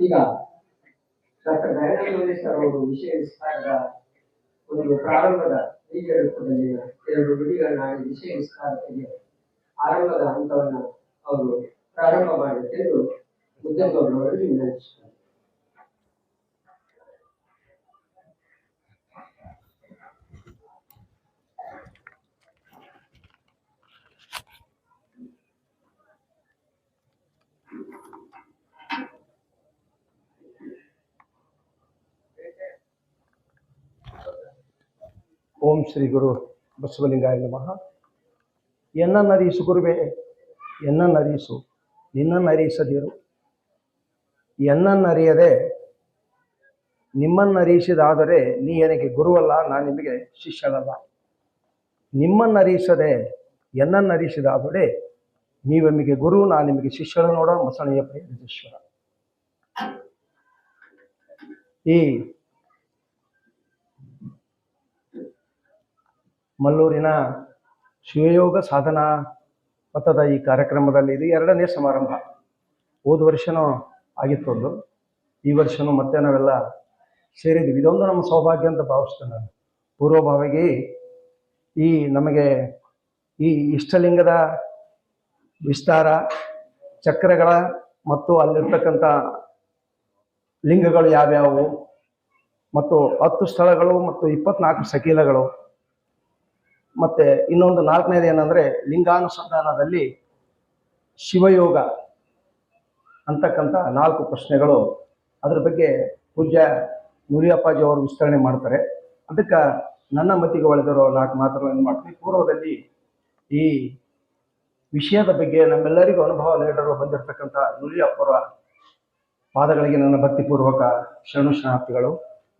ಈಗ doctor Dayananda sir ಅವರು ವಿಷಯ ವಿಸ್ತಾರದ ಒಂದು ಪ್ರಾರಂಭದ ಬೀಜ ರೂಪದಲ್ಲಿ ಎರಡು ನುಡಿಗಳನ್ನಾಗಿ ವಿಷಯ ವಿಸ್ತಾರತೆಗೆ ಆರಂಭದ ಹಂತವನ್ನು ಅವರು ಪ್ರಾರಂಭ ಮಾಡಬೇಕೆಂದು ಮುದ್ದೆಗೌಡರವರು ವಿನಂತಿಸುತ್ತಾರೆ. ಓಂ ಶ್ರೀ ಗುರು ಬಸವಲಿಂಗಾಯ ನಮಃ. ಎನ್ನನ್ನರಿಸು ಗುರುವೇ ಎನ್ನನ್ನು ಅರಿಯದೆ ನಿಮ್ಮನ್ನು ನಿಮ್ಮನ್ನರಿಸಿದಾದರೆ ನೀ ನನಗೆ ಗುರುವಲ್ಲ, ನಾನು ನಿಮಗೆ ಶಿಷ್ಯನಲ್ಲ ನಿಮ್ಮನ್ನರಿಸದೆ ನೀವು ನಿಮಗೆ ಗುರು, ನಾನು ನಿಮಗೆ ಶಿಷ್ಯನ ನೋಡೋ ಮಸಣೆಯ ಪ್ರೇಮೇಶ್ವರ ಈ ಮಲ್ಲೂರಿನ ಶಿವಯೋಗ ಸಾಧನಾ ಮತದ ಈ ಕಾರ್ಯಕ್ರಮದಲ್ಲಿ ಇದು ಎರಡನೇ ಸಮಾರಂಭ. ಹೋದ ವರ್ಷನೂ ಆಗಿತ್ತು ಒಂದು ಈ ವರ್ಷನೂ ಮತ್ತೆ ನಾವೆಲ್ಲ ಸೇರಿದ್ದೀವಿ ಇದೊಂದು ನಮ್ಮ ಸೌಭಾಗ್ಯ ಅಂತ ಭಾವಿಸ್ತೇನೆ ನಾನು. ಪೂರ್ವಭಾವಿಗೆ ಈ ನಮಗೆ ಈ ಇಷ್ಟಲಿಂಗದ ವಿಸ್ತಾರ, ಚಕ್ರಗಳ ಮತ್ತು ಅಲ್ಲಿರ್ತಕ್ಕಂಥ ಲಿಂಗಗಳು ಯಾವ್ಯಾವು ಮತ್ತು ಹತ್ತು ಸ್ಥಳಗಳು ಮತ್ತು ಇಪ್ಪತ್ನಾಲ್ಕು ಸಕೀಲಗಳು ಮತ್ತೆ ಇನ್ನೊಂದು ನಾಲ್ಕನೇದು ಏನಂದ್ರೆ ಲಿಂಗಾನುಸಂಧಾನದಲ್ಲಿ ಶಿವಯೋಗ ಅಂತಕ್ಕಂಥ ನಾಲ್ಕು ಪ್ರಶ್ನೆಗಳು. ಅದ್ರ ಬಗ್ಗೆ ಪೂಜ್ಯ ಮುರಿಯಪ್ಪಾಜಿ ಅವರು ವಿಸ್ತರಣೆ ಮಾಡ್ತಾರೆ. ಅದಕ್ಕೆ ನನ್ನ ಮತಿಗೆ ಒಳೆದಿರೋ ನಾಲ್ಕು ಮಾತುಗಳನ್ನು ಮಾಡ್ತೀನಿ. ಪೂರ್ವದಲ್ಲಿ ಈ ವಿಷಯದ ಬಗ್ಗೆ ನಮ್ಮೆಲ್ಲರಿಗೂ ಅನುಭವ ನೀಡಲು ಬಂದಿರತಕ್ಕಂಥ ನುಲಿಯಪ್ಪರ ಪಾದಗಳಿಗೆ ನನ್ನ ಭಕ್ತಿಪೂರ್ವಕ ಶರಣು ಶರಣಾರ್ಥಿಗಳು.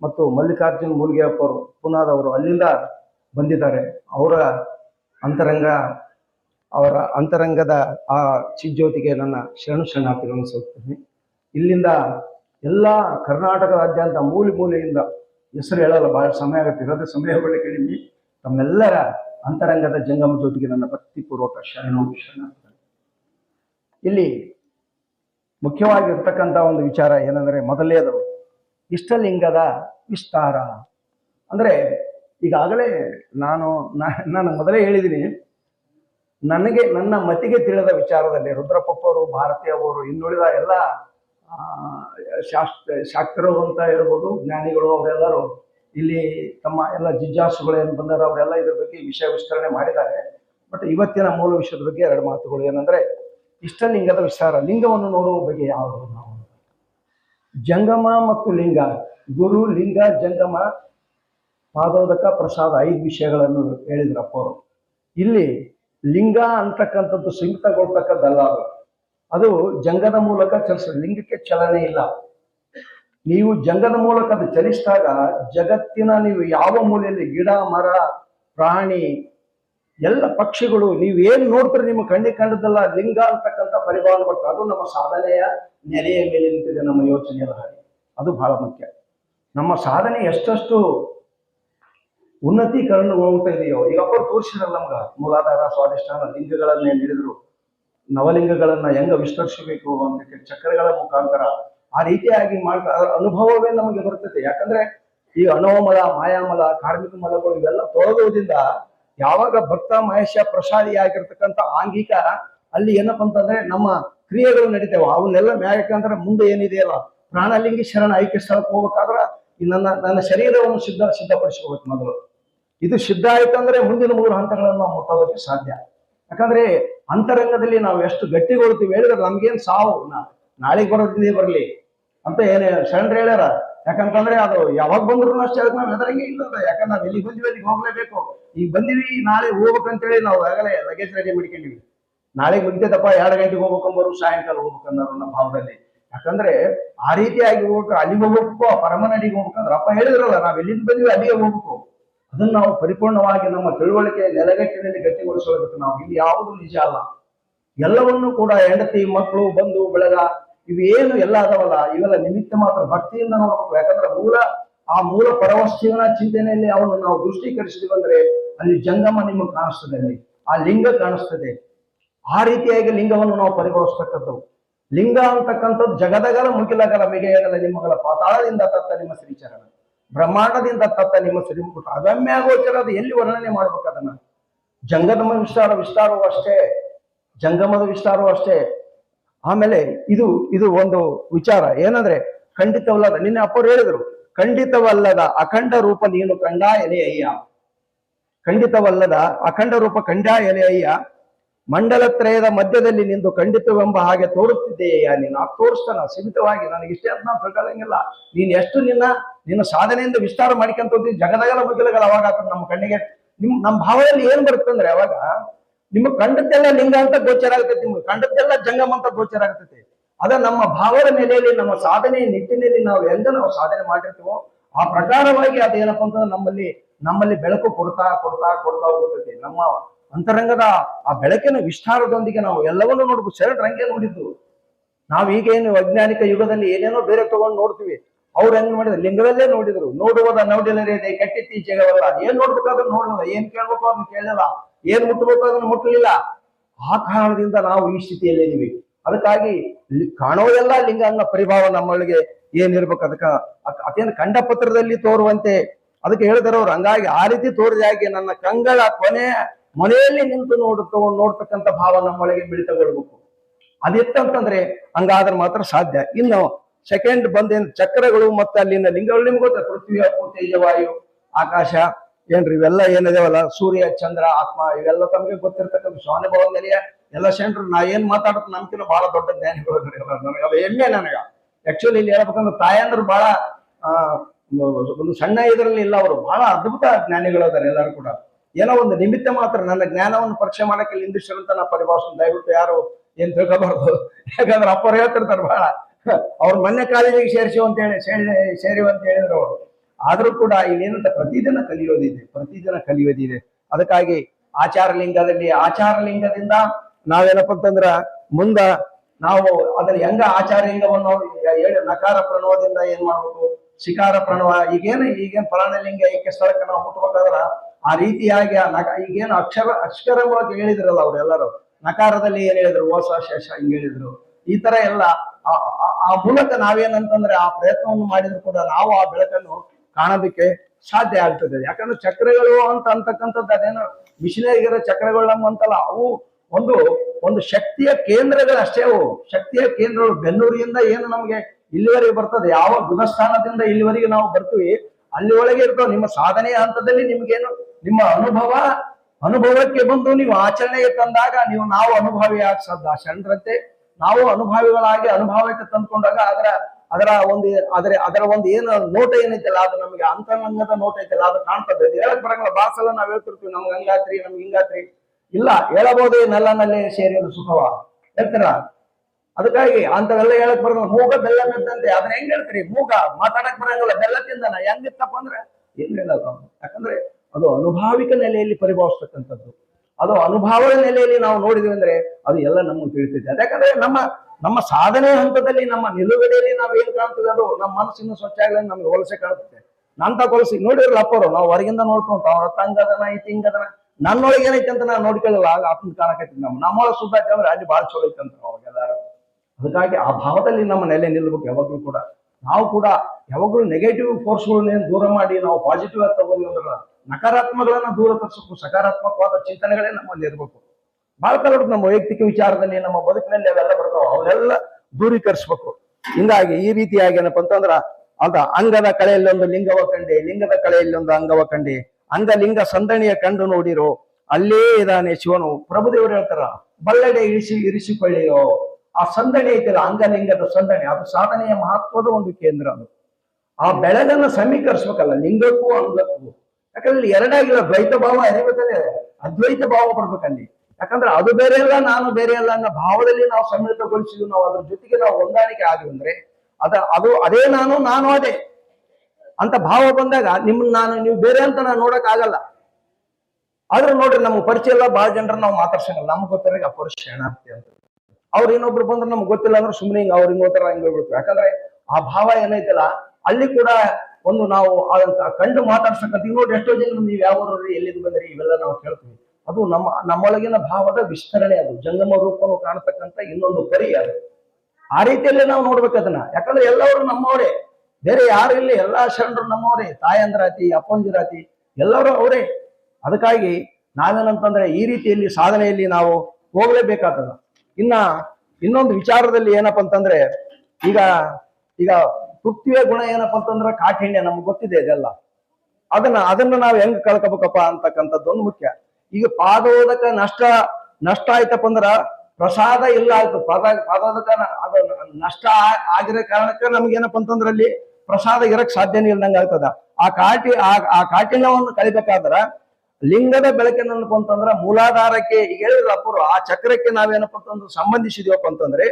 ಮತ್ತು ಮಲ್ಲಿಕಾರ್ಜುನ್ ಮೂಲ್ಗೆಯಪ್ಪರು ಪುನಾದವರು ಅಲ್ಲಿಂದ ಬಂದಿದ್ದಾರೆ. ಅವರ ಅಂತರಂಗ, ಅವರ ಅಂತರಂಗದ ಆ ಚಿಜ್ಯೋತಿಗೆ ನನ್ನ ಶರಣು ಶರಣಾರ್ಥಿಗಳನ್ನು ಸೋಗ್ತೀನಿ ಇಲ್ಲಿಂದ ಎಲ್ಲ ಕರ್ನಾಟಕದಾದ್ಯಂತ ಮೂಲೆ ಮೂಲೆಯಿಂದ ಹೆಸರು ಹೇಳಲ್ಲ, ಬಹಳ ಸಮಯ ಆಗುತ್ತೆ. ಇರೋದೇ ಸಮಯ ಬಳಿ ಕಡಿಮೆ. ತಮ್ಮೆಲ್ಲರ ಅಂತರಂಗದ ಜಂಗಮ ಜ್ಯೋತಿಗೆ ನನ್ನ ಭಕ್ತಿಪೂರ್ವಕ ಶರಣು ಶರಣಾರ್ಥಿಗಳು. ಇಲ್ಲಿ ಮುಖ್ಯವಾಗಿರ್ತಕ್ಕಂಥ ಒಂದು ವಿಚಾರ ಏನಂದ್ರೆ, ಮೊದಲನೇದು ಇಷ್ಟಲಿಂಗದ ವಿಸ್ತಾರ. ಅಂದ್ರೆ ಈಗಾಗಲೇ ನಾನು ನಾನು ಮೊದಲೇ ಹೇಳಿದ್ದೀನಿ, ನನಗೆ, ನನ್ನ ಮತಿಗೆ ತಿಳಿದ ವಿಚಾರದಲ್ಲಿ ರುದ್ರಪ್ಪರು ಭಾರತೀಯ ಅವರು ಇನ್ನುಳಿದ ಎಲ್ಲ ಶಾಸ್ತ್ರ ಶಾಸ್ತ್ರರು ಅಂತ ಹೇಳ್ಬೋದು, ಜ್ಞಾನಿಗಳು ಅವರೆಲ್ಲರೂ ಇಲ್ಲಿ ತಮ್ಮ ಎಲ್ಲ ಜಿಜ್ಞಾಸುಗಳು ಏನು ಬಂದಾರ ಅವರೆಲ್ಲ ಇದ್ರ ಬಗ್ಗೆ ವಿಷಯ ವಿಸ್ತರಣೆ ಮಾಡಿದ್ದಾರೆ. ಬಟ್ ಇವತ್ತಿನ ಮೂಲ ವಿಷಯದ ಬಗ್ಗೆ ಎರಡು ಮಾತುಗಳು. ಏನಂದ್ರೆ, ಇಷ್ಟಲಿಂಗದ ವಿಚಾರ, ಲಿಂಗವನ್ನು ನೋಡುವ ಬಗ್ಗೆ ಯಾವುದು ನಾವು? ಜಂಗಮ ಮತ್ತು ಲಿಂಗ. ಗುರು, ಲಿಂಗ, ಜಂಗಮ ಪಾದೋದಕ ಪ್ರಸಾದ ಐದು ವಿಷಯಗಳನ್ನು ಹೇಳಿದ್ರಪ್ಪ ಅವರು. ಇಲ್ಲಿ ಲಿಂಗ ಅಂತಕ್ಕಂಥದ್ದು ಸೀಮಿತಗೊಳ್ತಕ್ಕದ್ದಲ್ಲ ಅದು. ಅದು ಜಂಗದ ಮೂಲಕ ಚಲಿಸ, ಲಿಂಗಕ್ಕೆ ಚಲನೆ ಇಲ್ಲ. ನೀವು ಜಂಗದ ಮೂಲಕ ಅದು ಚಲಿಸಿದಾಗ ಜಗತ್ತಿನ ನೀವು ಯಾವ ಮೂಲೆಯಲ್ಲಿ ಗಿಡ, ಮರ, ಪ್ರಾಣಿ, ಎಲ್ಲ ಪಕ್ಷಿಗಳು ನೀವು ಏನು ನೋಡ್ತೀರಿ ನಿಮ್ಮ ಕಣ್ಣಿ ಕಂಡದಲ್ಲ ಲಿಂಗ ಅಂತಕ್ಕಂಥ ಪರಿಭಾವನೆ ಬರ್ತದೆ. ಅದು ನಮ್ಮ ಸಾಧನೆಯ ನೆಲೆಯ ಮೇಲೆ ನಿಂತಿದೆ ನಮ್ಮ ಯೋಚನೆಯ ಹಾಗೆ ಅದು ಬಹಳ ಮುಖ್ಯ. ನಮ್ಮ ಸಾಧನೆ ಎಷ್ಟೆಷ್ಟು ಉನ್ನತೀಕರಣ ಹೋಗ್ತಾ ಇದೆಯೋ? ಈಗ ಅವರು ತೋರಿಸಿರಲ್ಲ ನಮ್ಗ, ಮೂಲಾಧಾರ, ಸ್ವಾಧಿಷ್ಠಾನ, ಲಿಂಗಗಳನ್ನೇ ನೀಡಿದ್ರು ನವಲಿಂಗಗಳನ್ನ ಹೆಂಗ ವಿಸ್ತರಿಸಬೇಕು ಅಂತ ಚಕ್ರಗಳ ಮುಖಾಂತರ ಆ ರೀತಿಯಾಗಿ ಮಾಡ್ತಾ ಅದರ ಅನುಭವವೇ ನಮಗೆ ಬರ್ತದೆ. ಯಾಕಂದ್ರೆ ಈ ಅನೋಮಲ, ಮಾಯಾಮಲ, ಕಾರ್ಮಿಕ ಮಲಗಳು ಇವೆಲ್ಲ ತೊಳೆದುವುದರಿಂದ ಯಾವಾಗ ಭಕ್ತ, ಮಹೇಶ, ಪ್ರಸಾದಿ ಆಗಿರ್ತಕ್ಕಂಥ ಆಂಗಿಕ ಅಲ್ಲಿ ಏನಪ್ಪ ಅಂತಂದ್ರೆ ನಮ್ಮ ಕ್ರಿಯೆಗಳು ನಡೀತೇವ. ಅವನ್ನೆಲ್ಲ ಯಾಕಂದ್ರೆ ಮುಂದೆ ಏನಿದೆಯಲ್ಲ ಪ್ರಾಣಲಿಂಗಿ ಶರಣ, ಐಕ್ಯ ಸ್ಥಳಕ್ಕೆ ಹೋಗ್ಬೇಕಾದ್ರ ನನ್ನ ನನ್ನ ಶರೀರವನ್ನು ಸಿದ್ಧ ಸಿದ್ಧಪಡಿಸ್ಕೋಬೇಕು ಮೊದಲು. ಇದು ಸಿದ್ಧ ಆಯ್ತಂದ್ರೆ ಮುಂದಿನ ಮೂರು ಹಂತಗಳನ್ನು ನಾವು ಮುಟ್ಟೋದಕ್ಕೆ ಸಾಧ್ಯ. ಯಾಕಂದ್ರೆ ಅಂತರಂಗದಲ್ಲಿ ನಾವು ಎಷ್ಟು ಗಟ್ಟಿಗೊಳ್ತೀವಿ ಹೇಳಿದ್ರೆ ನಮ್ಗೇನು ಸಾವು? ನಾಳೆಗೆ ಬರೋದಿನೇ ಬರಲಿ. ಅಂತ ಏನೇ ಶರಣರು ಹೇಳ್ಯಾರ. ಯಾಕಂತಂದ್ರೆ ಅದು ಯಾವಾಗ ಬಂದ್ರು ಅಷ್ಟೇ, ಅದಕ್ಕೆ ನಾವು ಹೆದರಂಗೆ ಇಲ್ಲ. ಯಾಕಂದ್ರೆ ನಾವು ಎಲ್ಲಿಗೆ ಬಂದಿವಿ ಅಲ್ಲಿಗೆ ಹೋಗ್ಲೇಬೇಕು? ಈಗ ಬಂದಿವಿ, ನಾಳೆ ಹೋಗ್ಬೇಕಂತೇಳಿ ನಾವು ಆಗಲೇ ಲಗೇಜ್ ರೆಡಿ ಮಾಡ್ಕೊಂಡಿವಿ. ನಾಳೆಗೆ ಮುಗಿತೈತಪ್ಪ ಎರಡು ಗಂಟೆಗೆ ಹೋಗ್ಬೇಕಂಬರು ಸಾಯಂಕಾಲ ಹೋಗ್ಬೇಕನ್ನೋರು ನಮ್ಮ ಭಾವದಲ್ಲಿ. ಯಾಕಂದ್ರೆ ಆ ರೀತಿಯಾಗಿ ಹೋಗ್ಬೇಕು, ಅಲ್ಲಿಗೆ ಹೋಗ್ಬೇಕು ಪರಮನಡಿಗೆ ಹೋಗ್ಬೇಕಂದ್ರೆ ಅಪ್ಪ ಹೇಳಿದ್ರಲ್ಲ, ನಾವ್ ಎಲ್ಲಿಂದ ಬಂದಿವಿ ಅಲ್ಲಿಗೆ ಹೋಗ್ಬೇಕು. ಅದನ್ನ ನಾವು ಪರಿಪೂರ್ಣವಾಗಿ ನಮ್ಮ ತಿಳುವಳಿಕೆ ನೆಲೆಗಟ್ಟಿನಲ್ಲಿ ಗಟ್ಟಿಗೊಳಿಸಬೇಕು ನಾವು ಇಲ್ಲಿ ಯಾವುದು ನಿಜ ಅಲ್ಲ. ಎಲ್ಲವನ್ನೂ ಕೂಡ ಹೆಂಡತಿ, ಮಕ್ಕಳು, ಬಂಧು, ಬೆಳಗ ಇವೇನು ಎಲ್ಲ ಅದಾವಲ್ಲ. ಇವೆಲ್ಲ ನಿಮಿತ್ತ ಮಾತ್ರ ಭಕ್ತಿಯಿಂದ ನೋಡಬೇಕು. ಯಾಕಂದ್ರೆ ಮೂಲ, ಆ ಮೂಲ ಪರವಸ್ತುವಿನ ಚಿಂತನೆಯಲ್ಲಿ ಅವನು ನಾವು ದೃಷ್ಟೀಕರಿಸಿದ್ವಿ ಅಂದ್ರೆ ಅಲ್ಲಿ ಜಂಗಮ ನಿಮಗೆ ಕಾಣಿಸ್ತದೆ ಅಲ್ಲಿ. ಆ ಲಿಂಗ ಕಾಣಿಸ್ತದೆ. ಆ ರೀತಿಯಾಗಿ ಲಿಂಗವನ್ನು ನಾವು ಪರಿಗಣಿಸ್ತಕ್ಕದ್ದು ಲಿಂಗ ಅಂತಕ್ಕಂಥದ್ದು ಜಗದಗಲ ಮುಗಿಲಗಲ ಮಿಗೆಯಗಲ ನಿಮ್ಮಗಲ ಪಾತಾಳದಿಂದ ತತ್ತ ನಿಮ್ಮ ಶ್ರೀಚರಣ. ಬ್ರಹ್ಮಾಂಡದಿಂದ ತತ್ತ ನಿಮ್ಮ ಶ್ರೀಮುಕುಟ ಅದಮ್ಯ ಗೋಚರ ಅದು ಎಲ್ಲಿ ವರ್ಣನೆ ಮಾಡ್ಬೇಕು ಅದನ್ನ? ಜಂಗಮ ವಿಸ್ತಾರ, ವಿಸ್ತಾರವೂ ಅಷ್ಟೇ. ಜಂಗಮದ ವಿಸ್ತಾರವೂ ಅಷ್ಟೇ. ಆಮೇಲೆ ಇದು ಇದು ಒಂದು ವಿಚಾರ. ಏನಂದ್ರೆ, ಖಂಡಿತವಲ್ಲದ, ನಿನ್ನೆ ಅಪ್ಪರು ಹೇಳಿದ್ರು, ಖಂಡಿತವಲ್ಲದ ಅಖಂಡ ರೂಪ ನೀನು ಕಂಡ ಎಲೆ ಅಯ್ಯ. ಖಂಡಿತವಲ್ಲದ ಅಖಂಡ ರೂಪ ಕಂಡ ಎಲೆ ಅಯ್ಯ. ಮಂಡಲತ್ರಯದ ಮಧ್ಯದಲ್ಲಿ ನಿಂದು ಖಂಡಿತವೆಂಬ ಹಾಗೆ ತೋರುತ್ತಿದ್ದೇಯ ನೀನು? ತೋರಿಸ್ತಾನ, ಸೀಮಿತವಾಗಿ. ನನಗೆ ಇಷ್ಟೇ ಅಂತ ನಾನು ತಿಳ್ಕೊಳ್ಳಂಗಿಲ್ಲ ನೀನ್ ಎಷ್ಟು ನಿನ್ನ ನಿನ್ನ ಸಾಧನೆಯಿಂದ ವಿಸ್ತಾರ ಮಾಡ್ಕೊಂತ ಹೋಗ್ತೀವಿ ಜಗದಗಲ ಬಗ್ಗಲಗಲ ಅವಾಗ ನಮ್ಮ ಕಣ್ಣಿಗೆ. ನಿಮ್ ನಮ್ಮ ಭಾವದಲ್ಲಿ ಏನ್ ಬರುತ್ತಂದ್ರೆ ಅವಾಗ ನಿಮ್ಮ ಕಂಡದ್ದೆಲ್ಲ ಲಿಂಗ ಅಂತ ಗೋಚರ ಆಗ್ತೈತಿ ನಿಮ್ಗೆ ಕಂಡದ್ದೆಲ್ಲ ಜಂಗಮ ಅಂತ ಗೋಚರ ಆಗ್ತೈತಿ ಅದ ನಮ್ಮ ಭಾವದ ನೆಲೆಯಲ್ಲಿ ನಮ್ಮ ಸಾಧನೆಯ ನಿಟ್ಟಿನಲ್ಲಿ ನಾವು ಎಂದ ನಾವು ಸಾಧನೆ ಮಾಡಿರ್ತೀವೋ, ಆ ಪ್ರಕಾರವಾಗಿ ಅದೇನಪ್ಪ ಅಂತಂದ್ರೆ ನಮ್ಮಲ್ಲಿ ನಮ್ಮಲ್ಲಿ ಬೆಳಕು ಕೊಡ್ತಾ ಕೊಡ್ತಾ ಕೊಡ್ತಾ ಹೋಗ್ತೈತಿ. ನಮ್ಮ ಅಂತರಂಗದ ಆ ಬೆಳಕಿನ ವಿಸ್ತಾರದೊಂದಿಗೆ ನಾವು ಎಲ್ಲವನ್ನೂ ನೋಡಬಹುದು ಶರಣ್ ರಂಗೆ ನೋಡಿದ್ದು. ನಾವ್ ಈಗೇನು ವೈಜ್ಞಾನಿಕ ಯುಗದಲ್ಲಿ ಏನೇನೋ ಬೇರೆ ತಗೊಂಡು ನೋಡ್ತೀವಿ. ಅವ್ರು ಹೆಂಗ್ ಮಾಡಿದ್ರು? ಲಿಂಗದಲ್ಲೇ ನೋಡಿದ್ರು. ನೋಡುವುದ ನೋಡಿಲ್ಲದೆ ಕೆಟ್ಟಿತ್ತಿ ಜಗವಲ್ಲ ಏನ್ ನೋಡ್ಬೇಕಾದ್ರೆ ನೋಡಲ್ಲ. ಏನ್ ಕೇಳ್ಬೇಕು ಅದನ್ನ ಕೇಳಲ್ಲ. ಏನ್ ಮುಟ್ಟಬೇಕು ಅದನ್ನ ಮುಟ್ಟಲಿಲ್ಲ ಆ ಕಾರಣದಿಂದ ನಾವು ಈ ಸ್ಥಿತಿಯಲ್ಲಿದ್ದೀವಿ ಅದಕ್ಕಾಗಿ ಕಾಣೋ ಕಾಣೋದೆಲ್ಲ ಲಿಂಗ ಅನ್ನೋ ಪರಿಭಾವ ನಮ್ಮೊಳಗೆ ಏನಿರ್ಬೇಕು ಅದಕ್ಕ ಅದೇನು ಕಂಡಪತ್ರದಲ್ಲಿ ತೋರುವಂತೆ. ಅದಕ್ಕೆ ಹೇಳಿದಾರೆ ಅವ್ರು, ಹಂಗಾಗಿ ಆ ರೀತಿ ತೋರಿದಾಗಿ ನನ್ನ ಕಂಗಳ ಕೊನೆ ಮನೆಯಲ್ಲಿ ನಿಂತು ನೋಡ ತಗೊಂಡು ನೋಡ್ತಕ್ಕಂಥ ಭಾವ ನಮ್ಮೊಳಗೆ ಬೆಳಿತಗೊಳ್ಬೇಕು ಅದಿತ್ತಂತಂದ್ರೆ ಹಂಗಾದ್ರೆ ಮಾತ್ರ ಸಾಧ್ಯ. ಇನ್ನು ಸೆಕೆಂಡ್ ಬಂದೇನ್ ಚಕ್ರಗಳು ಮತ್ತೆ ಅಲ್ಲಿನ ಲಿಂಗಗಳು ನಿಮ್ಗೆ ಗೊತ್ತ? ಪೃಥ್ವಿ ತೇಜವಾಯು ಆಕಾಶ, ಏನ್ರಿ ಇವೆಲ್ಲ ಏನಿದಾವಲ್ಲ? ಸೂರ್ಯ, ಚಂದ್ರ, ಆತ್ಮ ಇವೆಲ್ಲ ತಮಗೆ ಗೊತ್ತಿರ್ತಕ್ಕಂಥ ಸ್ವಾನುಭವ ನೆಲೆಯ ಎಲ್ಲ ಸೆಂಟ್ರು. ನಾ ಏನ್ ಮಾತಾಡುತ್ತ ನಮ್ಕಿನ ಬಹಳ ದೊಡ್ಡ ಜ್ಞಾನಿಗಳು. ನನಗೆ. ಹೆಮ್ಮೆ ನನಗ. ಆಕ್ಚುಲಿ ಇಲ್ಲಿ ಹೇಳ್ಬೇಕಂದ್ರೆ ತಾಯಂದ್ರು ಬಹಳ ಒಂದು ಸಣ್ಣ ಇದರಲ್ಲಿ ಇಲ್ಲ ಅವರು. ಬಹಳ ಅದ್ಭುತ ಜ್ಞಾನಿಗಳು ಅದಾರೆ ಎಲ್ಲರೂ ಕೂಡ. ಏನೋ ಒಂದು ನಿಮಿತ್ತ ಮಾತ್ರ ನನ್ನ ಜ್ಞಾನವನ್ನು ಪರೀಕ್ಷೆ ಮಾಡಕ್ಕೆ ಇಂದಿಷ್ಟರು ಅಂತ ನಾ ದಯವಿಟ್ಟು ಯಾರು ಏನ್ ತಿಳ್ಕೊಬಾರ್ದು. ಯಾಕಂದ್ರೆ ಅಪ್ಪರು ಹೇಳ್ತಿರ್ತಾರೆ ಬಹಳ. ಅವ್ರ ಮೊನ್ನೆ ಕಾಲೇಜಿಗೆ ಸೇರಿಸಿ ಅಂತ ಹೇಳಿ, ಸೇರಿ ಸೇರಿವ ಅಂತ ಹೇಳಿದ್ರು ಅವರು. ಆದ್ರೂ ಕೂಡ ಇಲ್ಲೇನಂತ ಪ್ರತಿದಿನ ಕಲಿಯೋದಿದೆ ಪ್ರತಿದಿನ ಕಲಿಯೋದಿದೆ ಅದಕ್ಕಾಗಿ ಆಚಾರ ಲಿಂಗದಲ್ಲಿ ಆಚಾರ ಲಿಂಗದಿಂದ ನಾವೇನಪ್ಪ ಅಂತಂದ್ರ ಮುಂದ ನಾವು ಅದನ್ನ ಹೆಂಗ ಆಚಾರ ಲಿಂಗವನ್ನು ಹೇಳಿ ನಕಾರ ಪ್ರಣವದಿಂದ ಏನ್ ಮಾಡ್ಬೇಕು, ಶಿಕಾರ ಪ್ರಣವ, ಈಗೇನು, ಈಗೇನ್ ಫಲಾನಲಿಂಗ ಏಕೆ ಸ್ಥಳಕ್ಕೆ ನಾವು ಮುಟ್ಬೇಕಾದ್ರ ಆ ರೀತಿಯಾಗಿ ಆ ನಕ ಈಗೇನು ಅಕ್ಷರ ಅಕ್ಷರ ಮೂಲಕ ಹೇಳಿದ್ರಲ್ಲ ಅವರೆಲ್ಲರೂ, ನಕಾರದಲ್ಲಿ ಏನ್ ಹೇಳಿದ್ರು? ಓಸ ಶೇಷ ಹಿಂಗ್ ಹೇಳಿದ್ರು. ಈ ತರ ಎಲ್ಲ ಆ- ಮೂಲಕ ನಾವೇನಂತಂದ್ರೆ ಆ ಪ್ರಯತ್ನವನ್ನು ಮಾಡಿದ್ರು ಕೂಡ ನಾವು ಆ ಬೆಳಕನ್ನು ಕಾಣೋದಕ್ಕೆ ಸಾಧ್ಯ ಆಗ್ತದೆ. ಯಾಕಂದ್ರೆ ಚಕ್ರಗಳು ಅಂತ ಅಂತಕ್ಕಂಥದ್ದು ಅದೇನು ಮಿಷನರಿಗಿರೋ ಚಕ್ರಗಳು ನಮ್ಮಂತಲ್ಲ ಅವು ಒಂದು ಒಂದು ಶಕ್ತಿಯ ಕೇಂದ್ರಗಳು ಅಷ್ಟೇ ಅವು. ಶಕ್ತಿಯ ಕೇಂದ್ರಗಳು ಬೆನ್ನೂರಿಯಿಂದ ಏನು ನಮಗೆ ಇಲ್ಲಿವರೆಗೆ ಬರ್ತದೆ, ಯಾವ ಗುಣಸ್ಥಾನದಿಂದ ಇಲ್ಲಿವರೆಗೆ ನಾವು ಬರ್ತೀವಿ, ಅಲ್ಲಿ ಒಳಗೆ ಇರ್ತಾವ. ನಿಮ್ಮ ಸಾಧನೆಯ ಹಂತದಲ್ಲಿ ನಿಮ್ಗೇನು ನಿಮ್ಮ ಅನುಭವ, ಅನುಭವಕ್ಕೆ ಬಂದು ನೀವು ಆಚರಣೆಗೆ ತಂದಾಗ ನೀವು ನಾವು ಅನುಭವಿ ಆಗ್ಸದ ಶರಣರಂತೆ ನಾವು ಅನುಭವಿಗಳಾಗಿ ಅನುಭವಕ್ಕೆ ತಂದ್ಕೊಂಡಾಗ ಅದರ ಅದರ ಒಂದು, ಅದರ ಅದರ ಒಂದು ಏನು ನೋಟ ಏನೈತಲ್ಲ, ಅದು ನಮಗೆ ಅಂತರಂಗದ ನೋಟ ಐತಲ್ಲ, ಅದು ಕಾಣ್ತದೆ. ಹೇಳಕ್ ಬರಂಗಿಲ್ಲ. ಸಲ ನಾವ್ ಹೇಳ್ತಿರ್ತೀವಿ, ನಮ್ಗೆ ಹಂಗಾತ್ರಿ, ನಮ್ಗೆ ಹಿಂಗಾತ್ರಿ. ಇಲ್ಲ, ಹೇಳಬಹುದು ನೆಲ್ಲನಲ್ಲೇ ಸೇರಿದ ಸುಖವ. ಹೇಳ್ತೀರ? ಅದಕ್ಕಾಗಿ ಅಂತವೆಲ್ಲ ಹೇಳಕ್ ಬರಂಗ ಮೂಗ ಬೆಲ್ಲ ಮೆದ್ದಂತೆ. ಅದನ್ನ ಹೆಂಗ್ ಹೇಳ್ತೀರಿ? ಮೂಗ ಮಾತಾಡಕ್ ಬರಂಗಿಲ್ಲ. ಬೆಲ್ಲ ತಿಂದನ. ಹೆಂಗಿತ್ತಪ್ಪ ಅಂದ್ರೆ? ಏನ್ ಹೇಳಲ್ಲ ಯಾಕಂದ್ರೆ ಅದು ಅನುಭಾವಿಕ ನೆಲೆಯಲ್ಲಿ ಪರಿಭಾವಿಸ್ತಕ್ಕಂಥದ್ದು. ಅದು ಅನುಭವದ ನೆಲೆಯಲ್ಲಿ ನಾವು ನೋಡಿದ್ವಿ ಅಂದ್ರೆ ಅದು ಎಲ್ಲ ನಮಗೆ ತಿಳಿತೈತೆ. ಯಾಕಂದ್ರೆ ನಮ್ಮ ನಮ್ಮ ಸಾಧನೆ ಹಂತದಲ್ಲಿ, ನಮ್ಮ ನಿಲುಗಡೆಯಲ್ಲಿ ನಾವು ಏನ್ ಕಾಣ್ತೀವಿ ಅದು, ನಮ್ಮ ಮನಸ್ಸಿನ ಸ್ವಚ್ಛ ಆಗಲಿ ನಮ್ಗೆ ಹೊಲಸೆ ಕಾಣುತ್ತೆ. ನಂತ ಕೊಲಸಿ ನೋಡಿರಲ್ಲ ಅಪ್ಪರು, ನಾವು ಹೊರಗಿಂದ ನೋಡ್ಕೊಂತ, ಅವ್ರ ತಂಗದನ ಐತಿ ನನ್ನೊಳಗೆ ಏನೈತೆ ಅಂತ ನಾನು ನೋಡ್ಕೊಳ್ಳಲ್ಲ, ಆಗ ಆತನ ಕಾಣಕೈತಿ ನಮ್ಮ ನಮ್ಮೊಳಗೆ ಸುದ್ದ ಅಂದ್ರೆ ಅಲ್ಲಿ ಭಾಳ ಚಲೋ ಐತೆ ಅಂತ ಅದಕ್ಕಾಗಿ ಆ ಭಾವದಲ್ಲಿ ನಮ್ಮ ನೆಲೆ ನಿಲ್ಬೇಕು ಯಾವಾಗ್ಲೂ ಕೂಡ. ನಾವು ಕೂಡ ಯಾವಾಗಲೂ ನೆಗೆಟಿವ್ ಫೋರ್ಸ್ಗಳನ್ನ ದೂರ ಮಾಡಿ, ನಾವು ಪಾಸಿಟಿವ್ ಆಗಿ ತಗೊಂಡು ನಕಾರಾತ್ಮಕಗಳನ್ನ ದೂರ ತರಿಸಬೇಕು ಸಕಾರಾತ್ಮಕವಾದ ಚಿಂತನೆಗಳೇ ನಮ್ಮಲ್ಲಿ ಇರಬೇಕು. ಬಹಳ ಕಲರ್ ನಮ್ಮ ವೈಯಕ್ತಿಕ ವಿಚಾರದಲ್ಲಿ, ನಮ್ಮ ಬದುಕಿನಲ್ಲಿ ಅವೆಲ್ಲ ಬರ್ತಾವ. ಅವನ್ನೆಲ್ಲ ದೂರೀಕರಿಸ್ಬೇಕು. ಹಿಂಗಾಗಿ ಈ ರೀತಿಯಾಗಿ ಏನಪ್ಪ ಅಂತಂದ್ರ, ಅಂತ ಅಂಗದ ಕಳೆಯಲ್ಲಿ ಒಂದು ಲಿಂಗವ ಕಂಡೆ, ಲಿಂಗದ ಕಳೆಯಲ್ಲಿ ಒಂದು ಅಂಗವ ಕಂಡೆ ಅಂಗ ಲಿಂಗ ಸಂದಣಿಯ ಕಂಡು ನೋಡಿರೋ, ಅಲ್ಲೇ ಇದಾನೆ ಶಿವನು. ಪ್ರಭುದೇವರು ಹೇಳ್ತಾರ ಬಳ್ಳಡೆ ಇಳಿಸಿ, ಇರಿಸಿಕೊಳ್ಳೆಯೋ. ಆ ಸಂದಣಿ ಐತಿಲ್ಲ, ಅಂಗಲಿಂಗದ ಸಂದಣಿ, ಅದು ಸಾಧನೆಯ ಮಹತ್ವದ ಒಂದು ಕೇಂದ್ರ ಅದು. ಆ ಬೆಳಗನ್ನ ಸಮೀಕರಿಸ್ಬೇಕಲ್ಲ, ಲಿಂಗಕ್ಕೂ ಅಂಗಕ್ಕೂ. ಯಾಕಂದ್ರೆ ಇಲ್ಲಿ ಎರಡಾಗಿಲ್ಲ, ದ್ವೈತ ಭಾವ ಅರಿಬೇಕಂದ್ರೆ ಅದ್ವೈತ ಭಾವ ಬರ್ಬೇಕಲ್ಲಿ ಯಾಕಂದ್ರೆ ಅದು ಬೇರೆ ಅಲ್ಲ, ನಾನು ಬೇರೆ ಅಲ್ಲ ಅನ್ನೋ ಭಾವದಲ್ಲಿ ನಾವು ಸಮ್ಮಿಳಿತಗೊಳಿಸಿದ್ವಿ, ನಾವು ಅದ್ರ ಜೊತೆಗೆ ನಾವು ಹೊಂದಾಣಿಕೆ ಆದ್ವಿ ಅಂದ್ರೆ ಅದ, ಅದು ಅದೇ ನಾನು ನಾನು ಅದೇ ಅಂತ ಭಾವ ಬಂದಾಗ ನಿಮ್ಮನ್ನ ನಾನು, ನೀವು ಬೇರೆ ಅಂತ ನಾನು ನೋಡಕ್ ಆಗಲ್ಲ ಆದ್ರೆ ನೋಡ್ರಿ, ನಮ್ಗೆ ಪರಿಚಯ ಎಲ್ಲ ಬಹಳ ಜನರ ನಾವು ಮಾತಾಡ್ಸಂಗಲ್ಲ. ನಮ್ಗೆ ಗೊತ್ತಿರ ಅಪರ ಶರಣಾರ್ಥಿ ಅಂತ. ಅವ್ರು ಇನ್ನೊಬ್ರು ಬಂದ್ರೆ ನಮ್ಗೆ ಗೊತ್ತಿಲ್ಲ ಅಂದ್ರೆ ಸುಮ್ಮನೆ ಹಿಂಗ ಅವ್ರು ಹಿಂಗ್ ಹಿಂಗ್ ಯಾಕಂದ್ರೆ ಆ ಭಾವ ಏನೈತಲ್ಲ, ಅಲ್ಲಿ ಕೂಡ ಒಂದು ನಾವು ಕಂಡು ಮಾತಾಡ್ಸಕ್ಕಂತ ಈಗ ನೋಡಿ ಎಷ್ಟೋ ಜನ ನೀವು ಯಾವ ಎಲ್ಲಿಂದ ಬಂದ್ರಿ, ಇವೆಲ್ಲ ನಾವು ಕೇಳ್ತೀವಿ. ಅದು ನಮ್ಮ, ನಮ್ಮೊಳಗಿನ ಭಾವದ ವಿಸ್ತರಣೆ ಅದು. ಜಂಗಮ ರೂಪವನ್ನು ಕಾಣತಕ್ಕಂತ ಇನ್ನೊಂದು ಪರಿ ಅದು. ಆ ರೀತಿಯಲ್ಲಿ ನಾವು ನೋಡ್ಬೇಕು ಅದನ್ನ. ಯಾಕಂದ್ರೆ ಎಲ್ಲವರು ನಮ್ಮವರೇ. ಬೇರೆ ಯಾರು ಇಲ್ಲಿ ಎಲ್ಲಾ ಶರಣರು ನಮ್ಮವರೇ. ತಾಯಂದ್ರಾತಿ ಅಪ್ಪಂದಿರಾತಿ ಎಲ್ಲರೂ ಅವರೇ. ಅದಕ್ಕಾಗಿ ನಾವೇನಂತಂದ್ರೆ ಈ ರೀತಿಯಲ್ಲಿ ಸಾಧನೆಯಲ್ಲಿ ನಾವು ಹೋಗ್ಲೇಬೇಕಾಗ್ತದ ಇನ್ನ ಇನ್ನೊಂದು ವಿಚಾರದಲ್ಲಿ ಏನಪ್ಪಾ ಅಂತಂದ್ರೆ ಈಗ ಈಗ ಪೃಥ್ವಿಯ ಗುಣ ಏನಪ್ಪ ಅಂತಂದ್ರೆ ಕಾಠಿಣ್ಯ, ನಮ್ಗೆ ಗೊತ್ತಿದೆ ಇದೆಲ್ಲ. ಅದನ್ನ ಅದನ್ನ ನಾವು ಹೆಂಗ್ ಕಳ್ಕೊಬೇಕಪ್ಪ ಅಂತಕ್ಕಂಥದ್ದು ಒಂದು ಮುಖ್ಯ. ಈಗ ಪಾದೋದಕ ನಷ್ಟ ನಷ್ಟ ಆಯ್ತಪ್ಪ ಅಂದ್ರ ಪ್ರಸಾದ ಇಲ್ಲ ಆಯ್ತು. ಪಾದ, ಪಾದೋದಕ ಅದು ನಷ್ಟ ಆಗಿರೋ ಕಾರಣಕ್ಕೆ ನಮ್ಗೆ ಏನಪ್ಪ ಅಂತಂದ್ರೆ ಅಲ್ಲಿ ಪ್ರಸಾದ ಇರಕ್ ಸಾಧ್ಯನೇ ಇಲ್ದಂಗ ಆಗ್ತದ. ಆ ಕಾಟಿ, ಆ ಕಾಠಿಣ್ಯವನ್ನು ಕಳಿಬೇಕಾದ್ರ ಲಿಂಗದ ಬೆಳಕಿನಪ್ಪ ಅಂತಂದ್ರ ಮೂಲಾಧಾರಕ್ಕೆ, ಈಗ ಹೇಳಿದ್ರ ಅಪೂರ್ವ, ಆ ಚಕ್ರಕ್ಕೆ ನಾವೇನಪ್ಪ ಅಂತಂದ್ರೆ ಸಂಬಂಧಿಸಿದೀವಪ್ಪ ಅಂತಂದ್ರೆ